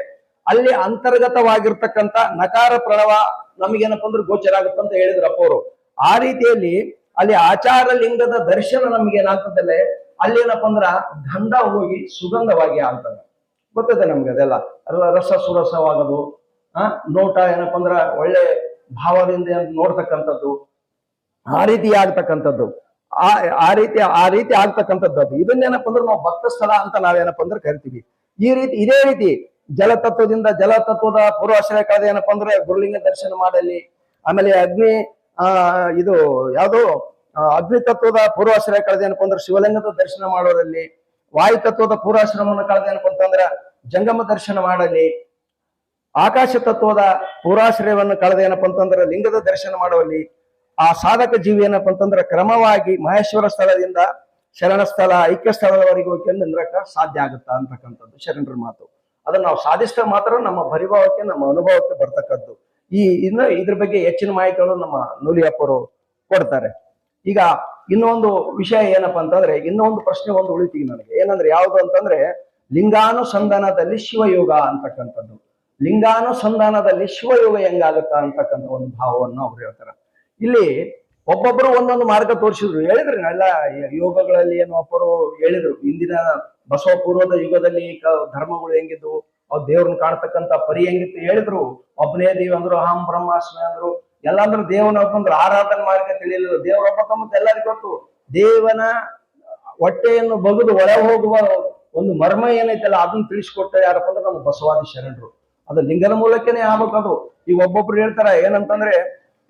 ಅಲ್ಲಿ ಅಂತರ್ಗತವಾಗಿರ್ತಕ್ಕಂಥ ನಕಾರ ಪ್ರಣವ ನಮಗೇನಪ್ಪ ಅಂದ್ರೆ ಗೋಚರ ಅಂತ ಹೇಳಿದ್ರು ಅಪ್ಪವರು ಆ ರೀತಿಯಲ್ಲಿ ಅಲ್ಲಿ ಆಚಾರ ಲಿಂಗದ ದರ್ಶನ ನಮ್ಗೆ ಏನಾಗ್ತದಲ್ಲೇ, ಅಲ್ಲಿ ಏನಪ್ಪ ಅಂದ್ರ ಗಂಧ ಹೋಗಿ ಸುಗಂಧವಾಗಿ ಆಗ್ತದೆ ಗೊತ್ತದೆ ನಮ್ಗೆ ಅದೆಲ್ಲ? ರಸ ಸುರಸವಾಗದು, ಆ, ನೋಟ ಏನಪ್ಪ ಅಂದ್ರ ಒಳ್ಳೆ ಭಾವದಿಂದ ನೋಡ್ತಕ್ಕಂಥದ್ದು, ಆ ರೀತಿ ಆಗ್ತಕ್ಕಂಥದ್ದು. ಆ ಆ ರೀತಿ ಆ ರೀತಿ ಆಗ್ತಕ್ಕಂಥದ್ದು. ಅದು ಇದನ್ನೇನಪ್ಪ ಅಂದ್ರೆ ನಾವು ಭಕ್ತ ಸ್ಥಳ ಅಂತ ನಾವೇನಪ್ಪ ಅಂದ್ರೆ ಕರಿತೀವಿ. ಈ ರೀತಿ, ಇದೇ ರೀತಿ ಜಲತತ್ವದಿಂದ ಜಲತತ್ವದ ಪೂರ್ವಾಶ್ರಯ ಕಳೆದ ಏನಪ್ಪ ಅಂದ್ರೆ ಗುರುಲಿಂಗ ದರ್ಶನ ಮಾಡಲಿ. ಆಮೇಲೆ ಅಗ್ನಿ, ಆ, ಇದು ಯಾವುದು ಅಗ್ನಿ ತತ್ವದ ಪೂರ್ವಾಶ್ರಯ ಕಳೆದ ಏನಪ್ಪ ಅಂದ್ರೆ ಶಿವಲಿಂಗದ ದರ್ಶನ ಮಾಡೋರಲ್ಲಿ, ವಾಯು ತತ್ವದ ಪೂರ್ವಾಶ್ರಮವನ್ನು ಕಳೆದ ಏನಪ್ಪ ಅಂತಂದ್ರ ಜಂಗಮ ದರ್ಶನ ಮಾಡಲಿ. ಆಕಾಶ ತತ್ವದ ಪೂರ್ವಾಶ್ರಯವನ್ನು ಕಳೆದ ಏನಪ್ಪ ಅಂತಂದ್ರೆ ಲಿಂಗದ ದರ್ಶನ ಮಾಡುವಲ್ಲಿ ಆ ಸಾಧಕ ಜೀವಿ ಏನಪ್ಪ ಅಂತಂದ್ರೆ ಕ್ರಮವಾಗಿ ಮಹೇಶ್ವರ ಸ್ಥಳದಿಂದ ಶರಣ ಸ್ಥಳ, ಐಕ್ಯ ಸ್ಥಳದವರೆಗೆ ಹೋಗಿ ಸಾಧ್ಯ ಆಗುತ್ತಾ ಅಂತಕ್ಕಂಥದ್ದು ಶರಣರ ಮಾತು. ಅದನ್ನ ನಾವು ಸಾಧಿಸಿದ ಮಾತ್ರ ನಮ್ಮ ಪರಿಭಾವಕ್ಕೆ, ನಮ್ಮ ಅನುಭವಕ್ಕೆ ಬರ್ತಕ್ಕದ್ದು ಈ ಇನ್ನು ಇದ್ರ ಬಗ್ಗೆ ಹೆಚ್ಚಿನ ಮಾಹಿತಿಗಳು ನಮ್ಮ ನೂಲಿಯಪ್ಪರು ಕೊಡ್ತಾರೆ. ಈಗ ಇನ್ನೊಂದು ವಿಷಯ ಏನಪ್ಪಾ ಅಂತಂದ್ರೆ, ಇನ್ನೊಂದು ಪ್ರಶ್ನೆ ಒಂದು ಉಳಿತೀವಿ ನನಗೆ. ಏನಂದ್ರೆ, ಯಾವುದು ಅಂತಂದ್ರೆ, ಲಿಂಗಾನುಸಂಧಾನದಲ್ಲಿ ಶಿವಯೋಗ ಅಂತಕ್ಕಂಥದ್ದು. ಲಿಂಗಾನುಸಂಧಾನದಲ್ಲಿ ಶಿವಯೋಗ ಹೆಂಗಾಗುತ್ತ ಅಂತಕ್ಕಂಥ ಒಂದು ಭಾವವನ್ನು ಅವ್ರು ಹೇಳ್ತಾರೆ. ಇಲ್ಲಿ ಒಬ್ಬೊಬ್ರು ಒಂದೊಂದು ಮಾರ್ಗ ತೋರಿಸಿದ್ರು. ಹೇಳಿದ್ರು, ಎಲ್ಲ ಯೋಗಗಳಲ್ಲಿ ಏನು ಒಬ್ಬರು ಹೇಳಿದ್ರು. ಇಂದಿನ ಬಸವ ಪೂರ್ವದ ಯುಗದಲ್ಲಿ ಧರ್ಮಗಳು ಹೆಂಗಿದ್ವು, ಅವ್ ದೇವ್ರನ್ನ ಕಾಣ್ತಕ್ಕಂತ ಪರಿ ಹೆಂಗಿತ್ತು ಹೇಳಿದ್ರು, ಒಬ್ಬನೇ ದೇವಿ ಅಂದ್ರು, ಅಹಂ ಬ್ರಹ್ಮಾಸ್ಮಿ ಅಂದ್ರು, ಎಲ್ಲಾಂದ್ರು ದೇವನ ಒಬ್ಬಂದ್ರು ಆರಾಧನೆ ಮಾರ್ಗ ತಿಳಿಯಲಿಲ್ಲ ದೇವರೊಬ್ಬ ತಮ್ಮ ಎಲ್ಲರಿಗೂ ಗೊತ್ತು. ದೇವನ ಹೊಟ್ಟೆಯನ್ನು ಬಗೆದು ಒಳ ಹೋಗುವ ಒಂದು ಮರ್ಮ ಏನೈತಲ್ಲ, ಅದನ್ನ ತಿಳಿಸ್ಕೊಟ್ಟ ಯಾರಪ್ಪ ಅಂದ್ರೆ ನಮ್ಮ ಬಸವಾದಿ ಶರಣರು. ಅದು ಲಿಂಗದ ಮೂಲಕನೇ ಆಗ್ಬೇಕದು ಈಗ ಒಬ್ಬೊಬ್ರು ಹೇಳ್ತಾರ, ಏನಂತಂದ್ರೆ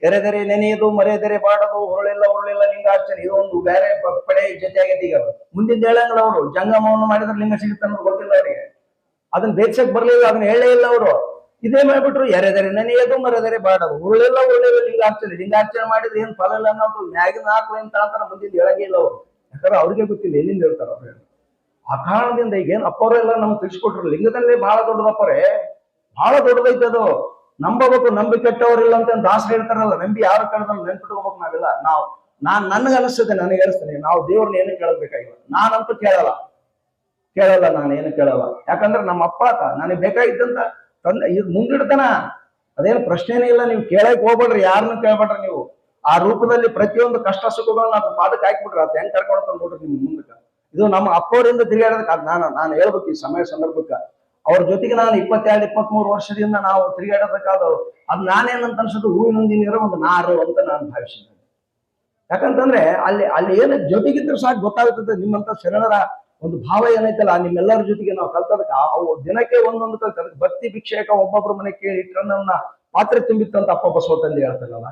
ಎರೆದರೆ ನೆನೆಯದು, ಮರೆದರೆ ಬಾಡದು ಹೊರಳಿಲ್ಲ ಹೊರಳಿಲ್ಲ ಲಿಂಗಾರ್ಚನೆ, ಇದು ಒಂದು ಬೇರೆ ಪಡೆ ಜೊತೆ ಆಗೈತಿ ಈಗ. ಮುಂದಿನ ಹೇಳಂಗಿಲ್ಲ ಅವರು, ಜಂಗಮವನ್ನು ಮಾಡಿದ್ರೆ ಲಿಂಗ ಸಿಗುತ್ತೆ ಅನ್ನೋದು ಗೊತ್ತಿಲ್ಲ ಅವರಿಗೆ. ಅದನ್ನ ಬೇರ್ಸಕ್ ಬರ್ಲಿಲ್ಲ, ಅದನ್ನ ಹೇಳೇ ಇಲ್ಲ ಅವರು. ಇದೇ ಮಾಡ್ಬಿಟ್ರು, ಎರೆದರೆ ನೆನೆಯದು, ಮರೆದರೆ ಬಾಡದು, ಉರುಳೆಲ್ಲ ಉರುಳೆಲ್ಲ, ಲಿಂಗಾರ್ಚನೆ. ಲಿಂಗಾರ್ಚನೆ ಮಾಡಿದ್ರೆ ಏನ್ ಫಲ ಇಲ್ಲ ಅನ್ನೋದು ಮ್ಯಾಗಿನ ಹಾಕು ಅಂತ ಅಂತಾರ ಮುಂದಿನ ಹೇಳಂಗೇ ಇಲ್ಲ ಅವರು. ಯಾಕಂದ್ರೆ ಅವ್ರಿಗೆ ಗೊತ್ತಿಲ್ಲ ಎಲ್ಲಿಂದ ಹೇಳ್ತಾರ ಅವ್ರು ಆ ಕಾರಣದಿಂದ ಈಗೇನು ಅಪ್ಪವರೆಲ್ಲ ನಮ್ಗೆ ತಿಳಿಸ್ಕೊಟ್ರು, ಲಿಂಗದಲ್ಲೇ ಬಹಳ ದೊಡ್ಡದಪ್ಪರೇ. ಬಹಳ ದೊಡ್ಡದೈತೆ ಅದು. ನಂಬಬೇಕು, ನಂಬಿ ಕೆಟ್ಟವರಿಲ್ಲ ಅಂತ ದಾಸರು ಹೇಳ್ತಾರಲ್ಲ, ನಂಬಿ ಯಾರು ಕಳೆದ್ರೆ ನೆನ್ಪಿಟ್ಕೋಬೇಕು ನಾವೆಲ್ಲ. ನಾವು, ನಾನ್ ನನ್ಗೆ ಅನಿಸ್ತದೆ, ನನಗೆ ಅನಿಸ್ತದೆ. ನಾವು ದೇವ್ರನ್ನ ಏನು ಕೇಳಬೇಕಾಗಿಲ್ಲ ನಾನಂತೂ ಕೇಳಲ್ಲ. ಕೇಳಲ್ಲ, ನಾನು ಏನು ಕೇಳಲ್ಲ. ಯಾಕಂದ್ರೆ ನಮ್ಮ ಅಪ್ಪ ಆತ ನನಗೆ ಬೇಕಾಗಿದ್ದಂತ ತಂದೆ, ಇದು ಮುಂದಿಡ್ತಾನ. ಅದೇನು ಪ್ರಶ್ನೆನೇ ಇಲ್ಲ, ನೀವು ಕೇಳಕ್ ಹೋಗ್ಬೇಡ್ರಿ ಯಾರನ್ನು ಕೇಳ್ಬೇಡ್ರಿ ನೀವು. ಆ ರೂಪದಲ್ಲಿ ಪ್ರತಿಯೊಂದು ಕಷ್ಟ ಸುಖಗಳನ್ನ ನಾವು ಪಾದಕ್ಕೆ ಹಾಕ್ಬಿಟ್ರೆ, ಅದು ಹೆಂಗ್ ಕರ್ಕೊಂಡು ನೋಡ್ರಿ ನಿಮ್ ಮುಂದಕ್ಕೆ. ಇದು ನಮ್ಮ ಅಪ್ಪವರಿಂದ ತಿರುಗಾಡೋದಕ್ಕೆ ನಾನು ನಾನು ಹೇಳ್ಬೇಕು ಈ ಸಮಯ ಸಂದರ್ಭಕ್ಕೆ. ಅವ್ರ ಜೊತೆಗೆ ನಾನು ಇಪ್ಪತ್ತೆರಡು, ಇಪ್ಪತ್ಮೂರು ವರ್ಷದಿಂದ ನಾವು ತಿರುಗಾಡಬೇಕಾದವು. ಅದ್ ನಾನೇನಂತ ಅನ್ಸುತ್ತೆ ಹೂವಿನೊಂದಿನ ಒಂದು ನಾರು ಅಂತ ನಾನು ಭಾವಿಸಿದ್ದೇನೆ. ಯಾಕಂತಂದ್ರೆ ಅಲ್ಲಿ ಅಲ್ಲಿ ಏನು ಜೊತೆಗಿದ್ರೆ ಸಾಕು ಗೊತ್ತಾಗುತ್ತದೆ, ನಿಮ್ಮಂತ ಶರಣರ ಒಂದು ಭಾವ ಏನೈತಲ್ಲ, ನಿಮ್ಮೆಲ್ಲರ ಜೊತೆಗೆ ನಾವು ಕಲ್ತದಕ್ಕ, ಅವು ದಿನಕ್ಕೆ ಒಂದೊಂದು ಕಲ್ತದ ಭಕ್ತಿ ಭಿಕ್ಷೇಕ ಒಬ್ಬೊಬ್ರ ಮನೆ ಕೇಳಿ ಇಟ್ಟರನ್ನ ಪಾತ್ರೆ ತುಂಬಿತ್ತಂತ ಅಪ್ಪ ಬಸವ ಹೇಳ್ತಾರಲ್ಲ.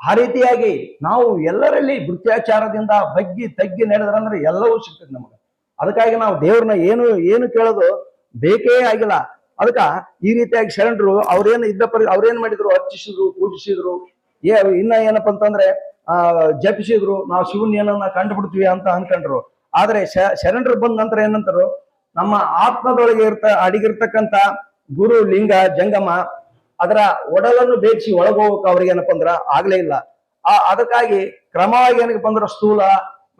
ಆ ರೀತಿಯಾಗಿ ನಾವು ಎಲ್ಲರಲ್ಲಿ ವೃತ್ಯಾಚಾರದಿಂದ ಬಗ್ಗಿ ತಗ್ಗಿ ನಡೆದ್ರಂದ್ರೆ ಎಲ್ಲವೂ ಸಿಗ್ತದೆ ನಮಗೆ. ಅದಕ್ಕಾಗಿ ನಾವು ದೇವ್ರನ್ನ ಏನು ಏನು ಕೇಳೋದು ಬೇಕೇ ಆಗಿಲ್ಲ. ಅದಕ್ಕ ಈ ರೀತಿಯಾಗಿ ಶರಣರು ಅವ್ರೇನು ಇದ್ದ ಪರಿ, ಅವ್ರೇನ್ ಮಾಡಿದ್ರು? ಅರ್ಚಿಸಿದ್ರು, ಪೂಜಿಸಿದ್ರು? ಏ, ಇನ್ನ ಏನಪ್ಪಾ ಅಂತಂದ್ರೆ, ಆ, ಜಪಿಸಿದ್ರು, ನಾವು ಶಿವನ್ ಏನನ್ನ ಕಂಡುಬಿಡ್ತೀವಿ ಅಂತ ಅನ್ಕೊಂಡ್ರು. ಆದ್ರೆ ಶರಣರು ಬಂದ ನಂತರ ಏನಂತಾರು? ನಮ್ಮ ಆತ್ಮದೊಳಗೆ ಇರ್ತ, ಅಡಿಗಿರ್ತಕ್ಕಂತ ಗುರು, ಲಿಂಗ, ಜಂಗಮ, ಅದರ ಒಡಲನ್ನು ಬೇಯಿಸಿ ಒಳಗೋಗಕ್ಕೆ ಅವ್ರಿಗೆ ಏನಪ್ಪ ಅಂದ್ರ ಆಗ್ಲೇ ಇಲ್ಲ. ಆ, ಅದಕ್ಕಾಗಿ ಕ್ರಮವಾಗಿ ಏನಕ್ಕೆ ಅಂದ್ರ ಸ್ಥೂಲ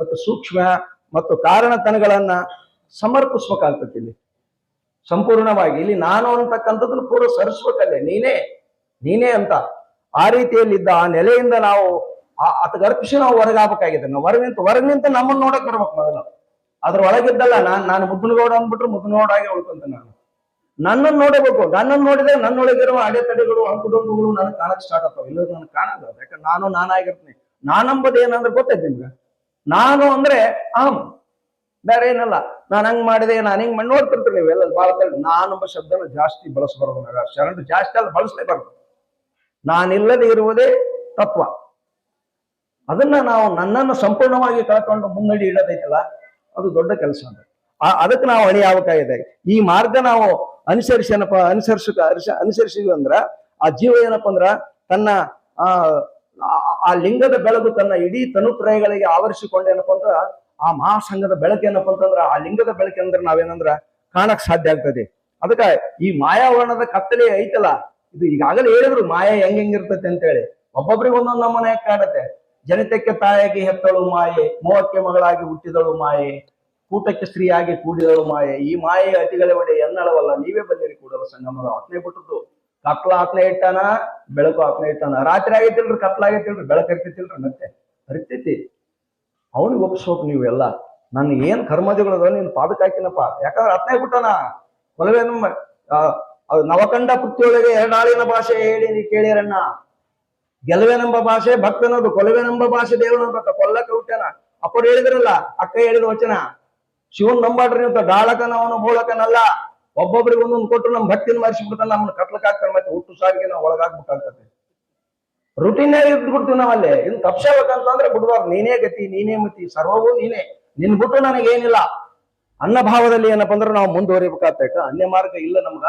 ಮತ್ತು ಸೂಕ್ಷ್ಮ ಮತ್ತು ಕಾರಣತನಗಳನ್ನ ಸಮರ್ಪಿಸ್ಬೇಕಾಗ್ತತಿ ಇಲ್ಲಿ. ಸಂಪೂರ್ಣವಾಗಿ. ಇಲ್ಲಿ ನಾನು ಅಂತಕ್ಕಂಥದ್ದನ್ನು ಪೂರ್ವ ಸರಿಸ್ಬೇಕಲ್ಲೇ, ನೀನೇ ನೀನೇ ಅಂತ. ಆ ರೀತಿಯಲ್ಲಿದ್ದ ಆ ನೆಲೆಯಿಂದ ನಾವು ಆ- ಅದಕ್ಕೆ ಅರ್ಪಿಸಿ ನಾವು ಹೊರಗಾಗಬೇಕಾಗಿದೆ. ನಾವು ಹೊರಗೆ ನಿಂತು ಹೊರಗೆ ನಿಂತು ನಮ್ಮನ್ನ ನೋಡಕ್ ಬರ್ಬೇಕು ಮೊದಲು. ಅದ್ರ ಒಳಗಿದ್ದಲ್ಲ, ನಾನ್, ನಾನು ಮುದ್ದನಗೌಡ ಅಂದ್ಬಿಟ್ರೆ ಮುದ್ದನಗೌಡಾಗೆ ಉಳ್ಕೊಂತ ನಾನು. ನನ್ನನ್ನು ನೋಡಬೇಕು. ನನ್ನನ್ನು ನೋಡಿದ್ರೆ ನನ್ನೊಳಗಿರುವ ಅಡೆತಡೆಗಳು ಅಂಕುಡೊಂಬುಗಳು ನನಗೆ ಕಾಣಕ್ ಸ್ಟಾರ್ಟ್ ಆಗ್ತಾವ. ಇಲ್ಲ ನನಗೆ ಕಾಣಲ್ಲ. ಯಾಕಂದ್ರೆ ನಾನು, ನಾನಾಗಿರ್ತೀನಿ. ನಾನಂಬುದು ಏನಂದ್ರೆ ಗೊತ್ತೈತೆ ನಿಮ್ಗೆ? ನಾನು ಅಂದ್ರೆ ಅಹಂ ಬೇರೆ ಏನಲ್ಲ. ನಾನು ಹಂಗ್ ಮಾಡಿದೆ, ನಾನು ಹಿಂಗ್ ಮಾಡಿ ನೋಡ್ತಿರ್ತೀನಿ ನೀವೆಲ್ಲ ಭಾಳ ನಾನೆಂಬ ಶಬ್ದನ ಜಾಸ್ತಿ ಬಳಸಬಾರದು ಶರಣ ಜಾಸ್ತಿ ಅಲ್ಲಿ ಬಳಸಲೇಬಾರ್ದು. ನಾನಿಲ್ಲದೆ ಇರುವುದೇ ತತ್ವ. ಅದನ್ನ ನಾವು ನನ್ನನ್ನು ಸಂಪೂರ್ಣವಾಗಿ ಕಳ್ಕೊಂಡು ಮುನ್ನಡಿ ಇಡೋದೈತಲ್ಲ, ಅದು ದೊಡ್ಡ ಕೆಲಸ ಅಂತ ಅದಕ್ಕೆ ನಾವು ಅಣಿ ಆಗ್ಬೇಕಾಗಿದೆ ಈ ಮಾರ್ಗ ನಾವು ಅನುಸರಿಸಿ ಏನಪ್ಪ ಅನುಸರಿಸ ಅನುಸರಿಸಿದ್ವಿ ಅಂದ್ರ, ಆ ಜೀವ ಏನಪ್ಪ ಅಂದ್ರ, ತನ್ನ, ಆ, ಆ- ಲಿಂಗದ ಬೆಳಕು ತನ್ನ ಇಡೀ ತನುತ್ರಯಗಳಿಗೆ ಆವರಿಸಿಕೊಂಡೇನಪ್ಪ ಅಂದ್ರ ಆ ಮಹಾಸಂಘದ ಬೆಳಕು ಏನಪ್ಪ ಅಂತಂದ್ರ, ಆ ಲಿಂಗದ ಬೆಳಕೆ ಅಂದ್ರೆ ನಾವೇನಂದ್ರ ಕಾಣಕ್ ಸಾಧ್ಯ ಆಗ್ತದೆ. ಅದಕ್ಕ ಈ ಮಾಯಾವರಣದ ಕತ್ತಲೆ ಐತಲ್ಲ, ಇದು ಈಗಾಗಲೇ ಹೇಳಿದ್ರು ಮಾಯಾ ಹೆಂಗ್ ಹೆಂಗಿರ್ತೈತೆ ಅಂತ ಹೇಳಿ ಒಬ್ಬೊಬ್ರಿಗೆ ಒಂದೊಂದು ನಮ್ಮನೆ ಕಾಣತ್ತೆ. ಜನಿತಕ್ಕೆ ತಾಯಾಗಿ ಹೆತ್ತಳು ಮಾಯೆ, ಮೋಹಕ್ಕೆ ಮಗಳಾಗಿ ಹುಟ್ಟಿದಳು ಮಾಯೆ, ಕೂಟಕ್ಕೆ ಸ್ತ್ರೀಯಾಗಿ ಕೂಡಿದಳು ಮಾಯೆ. ಈ ಮಾಯೆ ಅತಿಗಳವಡೆ ಎನ್ನಳವಲ್ಲ, ನೀವೇ ಬಂದಿರಿ ಕೂಡ ಸಂಗಮದ ಆತ್ನೆ ಬಿಟ್ಟದ್ದು ಕತ್ಲ ಆತ್ನೆ ಇಟ್ಟಾನ, ಬೆಳಕು ಆತ್ನೆ ಇಟ್ಟಾನ. ರಾತ್ರಿ ಆಗೈತಿಲ್ರಿ, ಕತ್ಲ ಆಗೈತಿಲ್ರಿ, ಬೆಳಕು ಇರ್ತಿತ್ತಿಲ್ರಿ ಮತ್ತೆ ಹರಿತೈತಿ ಅವನಿಗೆ ನೀವು ಎಲ್ಲ. ನನ್ನ ಏನ್ ಕರ್ಮದಿಗಳದ ನೀನ್ ಪಾದಕ್ಕೆ ಹಾಕಿನಪ್ಪ. ಯಾಕಂದ್ರೆ ಆತ್ನೆ ಬಿಟ್ಟನ ನಮ್ಮ ಅದು ನವಕಂಡ ಪುತ್ರಿಯೊಳಗೆ ಎರಡಾಳಿನ ಭಾಷೆ ಹೇಳಿ ನೀ ಕೇಳಿರಣ್ಣ ಗೆಲುವೆನೆಂಬ ಭಾಷೆ, ಭಕ್ತನದು ಕೊಲವೆನೆಂಬ ಭಾಷೆ ದೇವನಂತ ಕೊಲ್ಲಕ್ಕೆ ಹುಟ್ಟನ ಅಪ್ಪರು ಹೇಳಿದ್ರಲ್ಲ, ಅಕ್ಕ ಹೇಳಿದ ವಚನ. ಶಿವನ್ ನಂಬಾಡ್ರಿ ಅಂತ ಡಾಳಕನವನು ಬೋಳಕನಲ್ಲ. ಒಬ್ಬೊಬ್ರಿಗೆ ಒಂದೊಂದು ಕೊಟ್ಟು ನಮ್ ಭಕ್ತಿನ ಮರಿಸಿಬಿಡ್ತಾನೆ, ನಮ್ಮನ್ನ ಕಟ್ಲಕ್ಕೆ ಹಾಕ್ತಾರೆ ಮತ್ತೆ ಹುಟ್ಟು ಸಾವಿಗೆ ನಾವು ಒಳಗಾಗ್ಬೇಕಾಗ್ತದೆ ರುಟೀನ್ ಇಟ್ಬಿಡ್ತೀವಿ ನಾವಲ್ಲಿ ಇನ್ ತಪ್ಸಬೇಕಂತಂದ್ರೆ ಬಿಡ್ಬಾರ್ದು. ನೀನೇ ಗತಿ, ನೀನೇ ಮತಿ, ಸರ್ವವು ನೀನೇ. ನಿನ್ ಬಿಟ್ಟು ನನಗೇನಿಲ್ಲ ಅನ್ನ ಭಾವದಲ್ಲಿ ಏನಪ್ಪ ಅಂದ್ರೆ ನಾವು ಮುಂದುವರಿಬೇಕಾಗ್ತೈತೆ. ಅನ್ಯ ಮಾರ್ಗ ಇಲ್ಲ ನಮ್ಗ.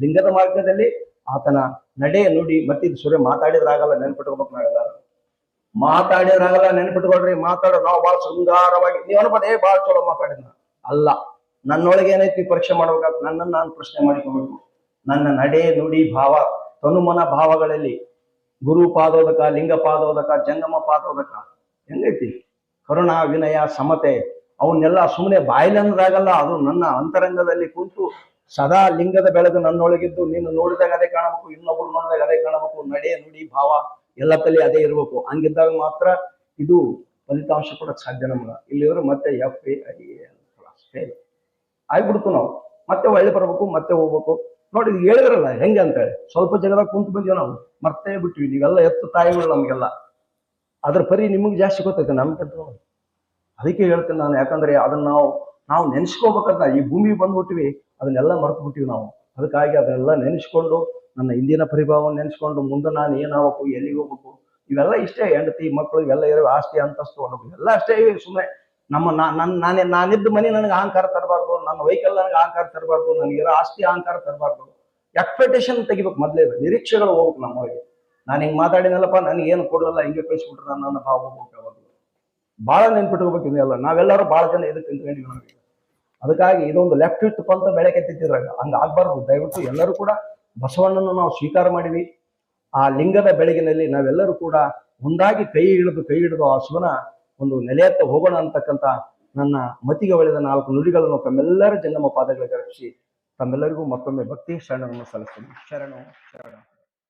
ಲಿಂಗದ ಮಾರ್ಗದಲ್ಲಿ ಆತನ ನಡೆ ನುಡಿ ಮತ್ತಿದ್ ಸೂರ್ಯ ಮಾತಾಡಿದ್ರಾಗಲ್ಲ ನೆನ್ಪಿಟ್ಕೋಬೇಕು ನಾವೆಲ್ಲ ಮಾತಾಡಿದ್ರಾಗಲ್ಲ, ನೆನ್ಪಿಟ್ಕೊಳ್ರಿ, ಮಾತಾಡೋ ನಾವು ಬಹಳ ಸುಂದರವಾಗಿ. ನೀವು ಅನ್ಬೋದು ಏ ಚಲೋ ಮಾತಾಡಿದ್ನ. ಅಲ್ಲ. ನನ್ನೊಳಗೆ ಏನೈತಿ ಪರೀಕ್ಷೆ ಮಾಡ್ಬೇಕಾಗ್ತದೆ ನನ್ನನ್ನು ನಾನು ಪ್ರಶ್ನೆ ಮಾಡಿಕೊಬೇಕು. ನನ್ನ ನಡೆ ನುಡಿ ಭಾವ, ತನುಮನ ಭಾವಗಳಲ್ಲಿ ಗುರು ಪಾದೋದಕ, ಲಿಂಗ ಪಾದೋದಕ, ಜಂಗಮ ಪಾದೋದಕ. ಹೆಂಗೈತಿ? ಕರುಣ, ವಿನಯ, ಸಮತೆ, ಅವನ್ನೆಲ್ಲ ಸುಮ್ಮನೆ ಬಾಯಿಲಂದ್ರಾಗಲ್ಲ, ಅದು ನನ್ನ ಅಂತರಂಗದಲ್ಲಿ ಕುಂತು ಸದಾ ಲಿಂಗದ ಬೆಳೆದು ನನ್ನೊಳಗಿದ್ದು, ನೀನು ನೋಡಿದಾಗ ಅದೇ ಕಾಣಬೇಕು, ಇನ್ನೊಬ್ರು ನೋಡಿದಾಗ ಅದೇ ಕಾಣಬೇಕು, ನಡೆ, ನುಡಿ, ಭಾವ, ಎಲ್ಲ ತಲೆ ಅದೇ ಇರಬೇಕು. ಹಂಗಿದ್ದಾಗ ಮಾತ್ರ ಇದು ಫಲಿತಾಂಶ ಕೊಡಕ್ಕೆ ಸಾಧ್ಯ ನಮ್ಗೆ. ಇಲ್ಲಿದ್ರೆ ಮತ್ತೆ ಎಫ್ ಎ ಐ ಫೇಲ್ ಆಗ್ಬಿಡ್ತು ನಾವು. ಮತ್ತೆ ಒಳ್ಳೆ ಬರ್ಬೇಕು, ಮತ್ತೆ ಹೋಗ್ಬೇಕು. ನೋಡಿ ಹೇಳಿದ್ರಲ್ಲ, ಹೆಂಗೆ ಅಂತ ಹೇಳಿ. ಸ್ವಲ್ಪ ಜಗದಾಗ ಕುಂತು ಬಂದೀವಿ ನಾವು. ಮರ್ತೇ ಬಿಟ್ವಿ. ನೀವೆಲ್ಲ ಎತ್ತು ತಾಯಿಗಳು ನಮಗೆಲ್ಲ. ಅದ್ರ ಪರಿ ನಿಮಗೆ ಜಾಸ್ತಿ ಗೊತ್ತೈತೆ ನಮ್ಗಿಂತ ಅದಕ್ಕೆ ಹೇಳ್ತೇನೆ ನಾನು. ಯಾಕಂದ್ರೆ ಅದನ್ನ ನಾವು ನಾವು ನೆನೆಸ್ಕೋಬೇಕಂತ ಈ ಭೂಮಿ ಬಂದ್ಬಿಟ್ಟಿವಿ ಅದನ್ನೆಲ್ಲ ಮರ್ತು ಬಿಟ್ಟಿವಿ ನಾವು. ಅದಕ್ಕಾಗಿ ಅದನ್ನೆಲ್ಲ ನೆನೆಸ್ಕೊಂಡು, ನನ್ನ ಹಿಂದಿನ ಪರಿಭಾವವನ್ನು ನೆನೆಸ್ಕೊಂಡು, ಮುಂದೆ ನಾನು ಏನಾಗಬೇಕು, ಎಲ್ಲಿಗೆ ಹೋಗ್ಬೇಕು, ಇವೆಲ್ಲ ಇಷ್ಟೇ ಹೆಂಡತಿ ಮಕ್ಕಳು ಇವೆಲ್ಲ ಇರೋ ಆಸ್ತಿ, ಅಂತಸ್ತು ಎಲ್ಲ ಅಷ್ಟೇ ಸುಮ್ಮನೆ ನಮ್ಮ ನಾ- ನನ್ ನಾನೇ ನಾನಿದ್ದ ಮನೆ ನನಗೆ ಅಹಂಕಾರ ತರಬಾರ್ದು, ನನ್ನ ವೆಹಿಕಲ್ ನನಗೆ ಅಹಂಕಾರ ತರಬಾರ್ದು ನನಗಿರೋ ಆಸ್ತಿ ಅಹಂಕಾರ ತರಬಾರ್ದು. ಎಕ್ಸ್ಪೆಕ್ಟೇಷನ್ ತೆಗಿಬೇಕು ಮೊದಲೇ, ನಿರೀಕ್ಷೆಗಳು ಹೋಗ್ಬೇಕು ನಮ್ಮೊಳಗೆ ನಾನು ಹಿಂಗೆ ಮಾತಾಡಿನಲ್ಲಪ್ಪ ನನಗೆ ಏನು ಕೊಡಲ್ಲ, ಹಿಂಗೆ ಕಳಿಸ್ಬಿಟ್ರೆ, ನಾನು ನನ್ನ ಭಾವ ಹೋಗ್ಬೇಕು ಭಾಳ ನೆನ್ಪಿಟ್ಕೋಬೇಕು ಇದೆಲ್ಲ ನಾವೆಲ್ಲರೂ ಭಾಳ ಜನ ಇದಕ್ಕೆ ನಿಂತ್ಕೊಂಡಿವಿ ಅದಕ್ಕಾಗಿ ಇದೊಂದು ಲೆಫ್ಟ್ ಇಟ್ಟು ಪಂತ ಬೆಳಗ್ಗೆ ಎತ್ತಿದ್ರಾಗ ಹಂಗ ಆಗ್ಬಾರ್ದು. ದಯವಿಟ್ಟು ಎಲ್ಲರೂ ಕೂಡ ಬಸವಣ್ಣನ ನಾವು ಸ್ವೀಕಾರ ಮಾಡಿವಿ. ಆ ಲಿಂಗದ ಬೆಳಗಿನಲ್ಲಿ ನಾವೆಲ್ಲರೂ ಕೂಡ ಒಂದಾಗಿ ಕೈ ಹಿಡಿದು ಕೈ ಹಿಡಿದು ಆ ಶಿವನ ಒಂದು ನೆಲೆಯತ್ತ ಹೋಗೋಣ ಅಂತಕ್ಕಂಥ ನನ್ನ ಮತಿಗೆ ಒಳೆದ ನಾಲ್ಕು ನುಡಿಗಳನ್ನು ತಮ್ಮೆಲ್ಲರ ಜಂಗಮ ಪಾದಗಳಿಗೆ ರಕ್ಷಿಸಿ ತಮ್ಮೆಲ್ಲರಿಗೂ ಮತ್ತೊಮ್ಮೆ ಭಕ್ತಿ ಶರಣವನ್ನು ಸಲ್ಲಿಸ್ತೀನಿ ಶರಣು, ಶರಣ.